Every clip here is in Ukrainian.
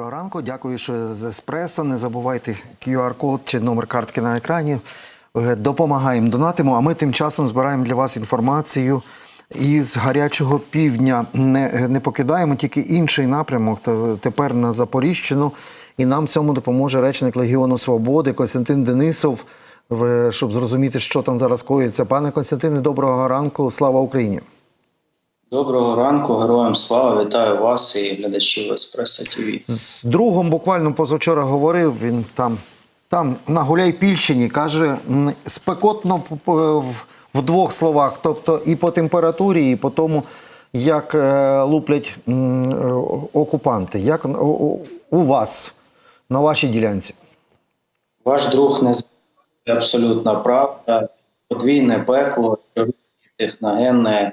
Доброго ранку. Дякую, що з еспресо. Не забувайте QR-код чи номер картки на екрані. Е, Допомагаємо, донатимо. А ми тим часом збираємо для вас інформацію. Із гарячого півдня не, не покидаємо тільки інший напрямок. Т- Тепер на Запоріжчину. І нам в цьому допоможе речник Легіону Свободи Костянтин Денисов, щоб зрозуміти, що там зараз коїться. Пане Костянтине, доброго ранку. Слава Україні! Доброго ранку, героям слава! Вітаю вас і глядачів Еспресо ТВ. З другом буквально позавчора говорив. Він там, там на Гуляйпільщині каже спекотно в, в двох словах, тобто і по температурі, і по тому, як е, луплять е, окупанти. Як у- вас на вашій ділянці? Ваш друг не абсолютна правда. Подвійне пекло, техногенне.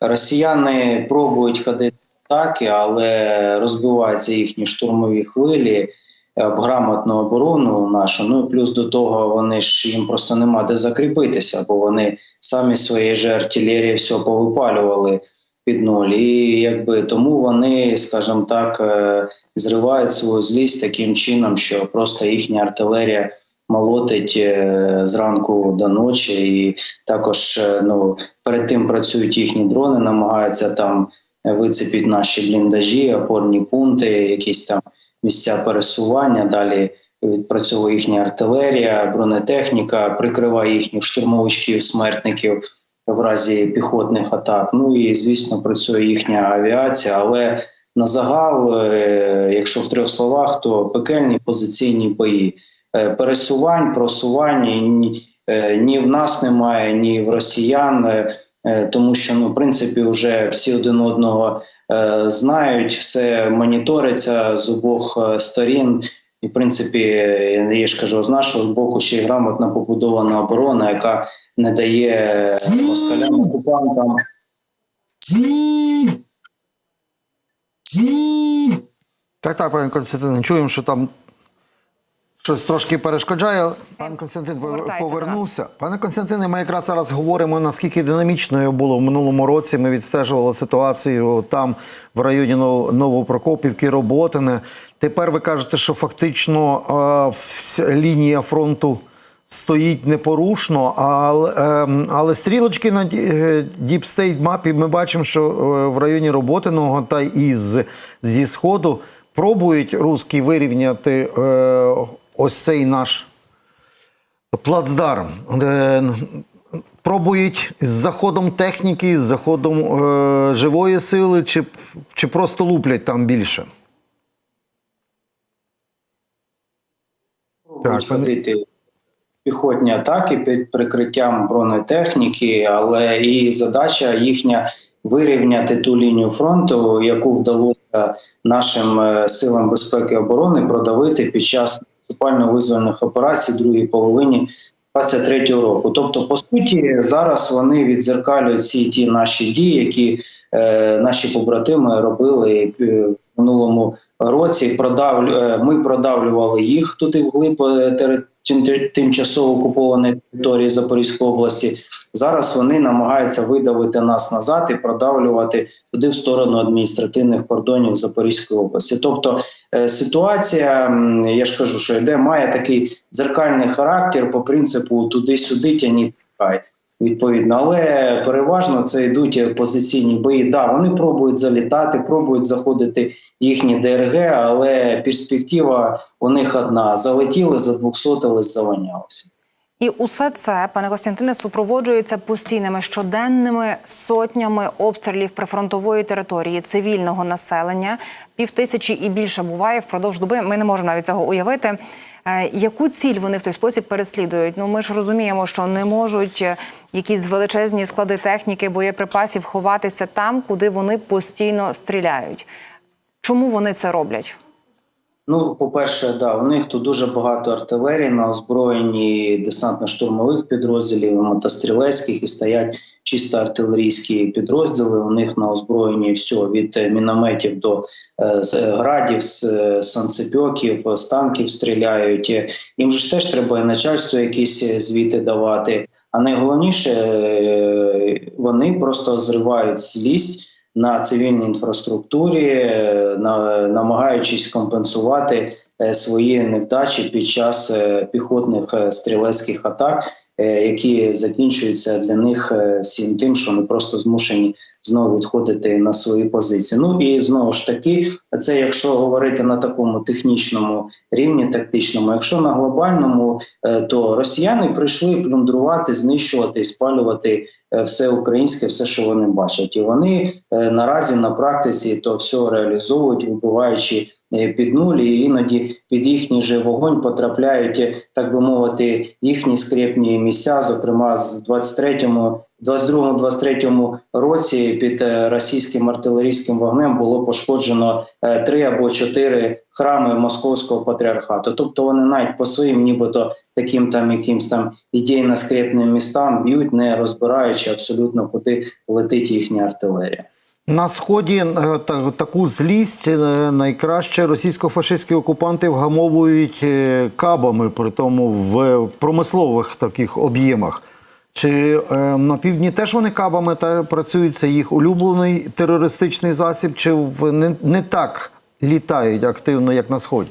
Росіяни пробують ходити атаки, але розбиваються їхні штурмові хвилі об грамотну оборону нашу. Ну і плюс до того, вони ж їм просто нема де закріпитися, бо вони самі своєї же артилерії все повипалювали під нуль. І якби тому вони, скажімо так, е, зривають свою злість таким чином, що просто їхня артилерія молотить е, зранку до ночі, і також е, ну перед тим працюють їхні дрони, намагаються там вицепити наші бліндажі, опорні пункти, якісь там місця пересування. Далі відпрацьовує їхня артилерія, бронетехніка, прикриває їхніх штурмовичків, смертників в разі піхотних атак. Ну і звісно, працює їхня авіація, але на загал, е, якщо в трьох словах, то пекельні позиційні бої. Е, Пересувань, просувань ні, е, ні в нас немає, ні в росіян, е, тому що ну, в принципі, вже всі один одного знають, все моніториться з обох сторін. І, в принципі, я ж кажу, з нашого боку ще й грамотно побудована оборона, яка не дає москалям окупантам. Так, так, пане Константине, чуємо, що там щось трошки перешкоджає. Пан Константин повернувся. Пане Константине, ми якраз зараз говоримо, наскільки динамічною було в минулому році. Ми відстежували ситуацію там, в районі Нов- Новопрокопівки, Роботине. Тепер ви кажете, що фактично е, лінія фронту. Стоїть непорушно, але, ем, але стрілочки на ді- Deep State мапі ми бачимо, що е, в районі Роботиного та із зі сходу пробують русські вирівняти е, ось цей наш плацдарм. Е, Пробують з заходом техніки, з заходом е, живої сили, чи, чи просто луплять там більше? Будуть пане- ходити піхотні атаки під прикриттям бронетехніки, але і задача їхня вирівняти ту лінію фронту, яку вдалося нашим е, силам безпеки і оборони продавити під час наступально-визвольних операцій другій половині 23-го року. Тобто, по суті, зараз вони відзеркалюють всі ті наші дії, які е, наші побратими робили е, в минулому році. Продавлю, е, ми продавлювали їх туди вглиб е, тери- тим- тимчасово окупованої території Запорізької області. Зараз вони намагаються видавити нас назад і продавлювати туди в сторону адміністративних кордонів Запорізької області. Тобто е, ситуація, я ж кажу, що йде, має такий дзеркальний характер по принципу туди-сюди тяні тікай. Відповідно, але переважно це йдуть позиційні бої. Да, вони пробують залітати, пробують заходити їхні ДРГ, але перспектива у них одна: залетіли, задвухсотились, заванялися. І усе це, пане Костянтине, супроводжується постійними щоденними сотнями обстрілів прифронтової території цивільного населення. Півтисячі і більше буває впродовж доби. Ми не можемо навіть цього уявити. Е, Яку ціль вони в той спосіб переслідують? Ну ми ж розуміємо, що не можуть е, якісь величезні склади техніки, боєприпасів ховатися там, куди вони постійно стріляють. Чому вони це роблять? Ну, по-перше, да, у них тут дуже багато артилерії на озброєнні десантно-штурмових підрозділів, мотострілецьких і стоять чисто артилерійські підрозділи. У них на озброєнні все від е, мінометів до е, е, градів, санцепьоків, з танків стріляють. Їм ж теж треба і начальству якісь звіти давати. А найголовніше, вони просто зривають злість на цивільній інфраструктурі, на- намагаючись компенсувати е, свої невдачі під час е, піхотних е, стрілецьких атак, які закінчуються для них всім тим, що вони просто змушені знову відходити на свої позиції. Ну і знову ж таки, це якщо говорити на такому технічному рівні, тактичному, якщо на глобальному, то росіяни прийшли плюндрувати, знищувати і спалювати все українське, все, що вони бачать, і вони е, наразі на практиці то все реалізовують, вибиваючи е, під нуль, і іноді під їхній же вогонь потрапляють, е, так би мовити, їхні скрепні місця. Зокрема, з 23-му 22-23 році під е, російським артилерійським вогнем було пошкоджено е, три або чотири храми московського патріархату. Тобто вони навіть по своїм, нібито таким там якимсь там ідейно скрепним містам б'ють, не розбираючи абсолютно куди летить їхня артилерія. На сході е, таку злість найкраще російсько-фашистські окупанти вгамовують кабами, при тому в промислових таких об'ємах. Чи е, на півдні теж вони кабами та працюють? Це їх улюблений терористичний засіб, чи в не, так літають активно, як на сході?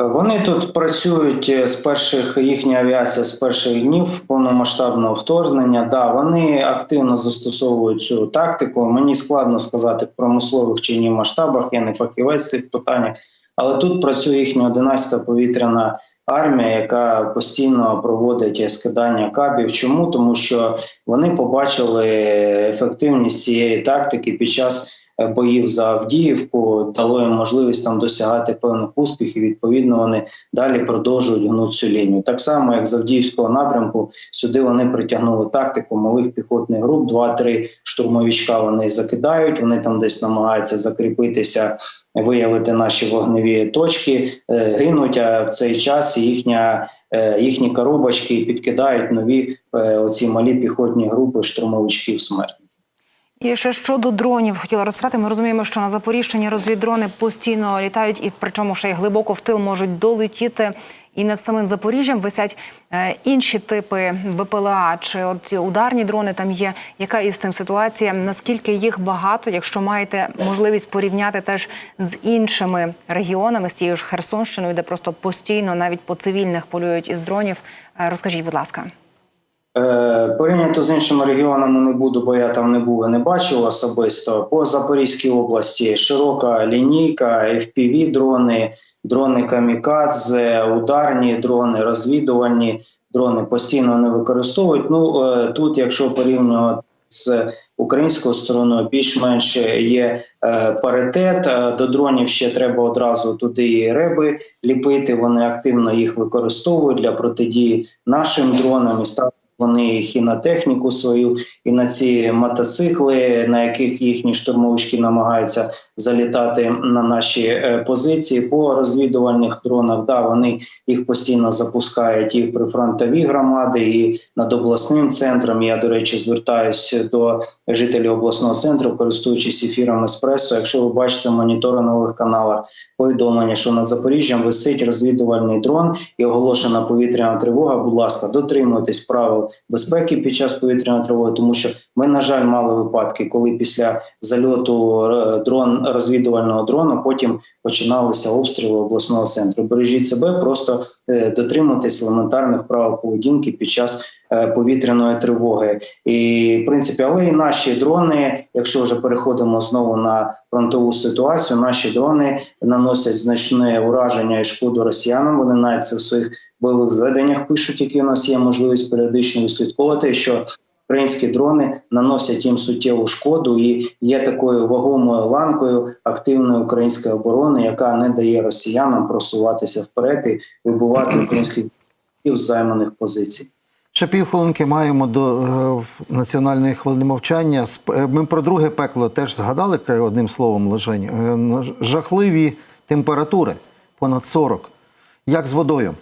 Вони тут працюють е, з перших їхня авіація з перших днів повномасштабного вторгнення. Да, вони активно застосовують цю тактику. Мені складно сказати в промислових чи ні масштабах. Я не фахівець цих питаннях, але тут працює їхня 11-та повітряна армія, яка постійно проводить скидання кабів. Чому тому, що вони побачили ефективність цієї тактики під час е, боїв за Авдіївку, дало їм можливість там досягати певних успіхів. Відповідно, вони далі продовжують гнути цю лінію. Так само, як з Авдіївського напрямку, сюди вони притягнули тактику малих піхотних груп. Два-три штурмовичка вони закидають. Вони там десь намагаються закріпитися. Виявити наші вогневі точки, е, гинуть, а в цей час їхня, е, їхні коробочки підкидають нові е, оці малі піхотні групи штурмовичків смертників. І ще щодо дронів хотіла розпитати. Ми розуміємо, що на Запоріжчині розвіддрони постійно літають, і причому ще й глибоко в тил можуть долетіти. І над самим Запоріжжям висять е, інші типи БПЛА чи от ударні дрони там є. Яка із тим ситуація? Наскільки їх багато? Якщо маєте можливість порівняти теж з іншими регіонами, з тією ж Херсонщиною, де просто постійно навіть по цивільних полюють із дронів, Е, розкажіть, будь ласка. Е, Порівняно з іншими регіонами не буду, бо я там не був і не бачив особисто. По Запорізькій області широка лінійка, fpv дрони, дрони камікадзе, ударні дрони, розвідувальні дрони постійно не використовують. Ну е, тут, якщо порівнювати з українською стороною, більш-менш є е, паритет. До дронів ще треба одразу туди і реби ліпити. Вони активно їх використовують для протидії нашим дронам і ставлять вони їх і на техніку свою, і на ці мотоцикли, на яких їхні штурмовички намагаються залітати на наші е, позиції. По розвідувальних дронах, да, вони їх постійно запускають і в прифронтові громади, і над обласним центром. Я, до речі, звертаюся до жителів обласного центру, користуючись ефіром еспресо. Якщо ви бачите в моніторингових каналах повідомлення, що над Запоріжжям висить розвідувальний дрон і оголошена повітряна тривога. Будь ласка, дотримуйтесь правил безпеки під час повітряної тривоги, тому що ми, на жаль, мали випадки, коли після зальоту е, дрон розвідувального дрона потім починалися обстріли обласного центру. Бережіть себе, просто е, дотримуйтесь елементарних правил поведінки під час повітряної тривоги. І в принципі, але і наші дрони, якщо вже переходимо знову на фронтову ситуацію, наші дрони наносять значне ураження і шкоду росіянам. Вони навіть це в своїх бойових зведеннях пишуть, які у нас є можливість періодично відслідковувати, що українські дрони наносять їм суттєву шкоду і є такою вагомою ланкою активної української оборони, яка не дає росіянам просуватися вперед і вибивати українських займаних позицій. Ще півхвилинки маємо до е, національної хвилини мовчання. Е, Ми про друге пекло теж згадали одним словом, лежень. Е, Жахливі температури понад 40. Як з водою?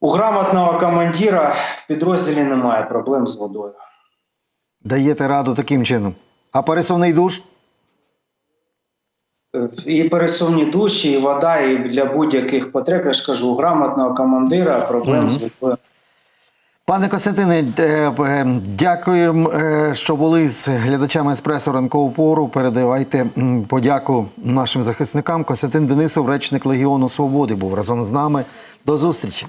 У грамотного командира в підрозділі немає проблем з водою. Даєте раду таким чином. А пересувний душ? І пересувні душі, і вода, і для будь-яких потреб. Я ж кажу, грамотного командира проблем з водою. Пане Костянтине, е, е, дякую, е, що були з глядачами еспресо ранкову пору. Передавайте подяку нашим захисникам. Костянтин Денисов, речник Легіону Свободи, був разом з нами. До зустрічі.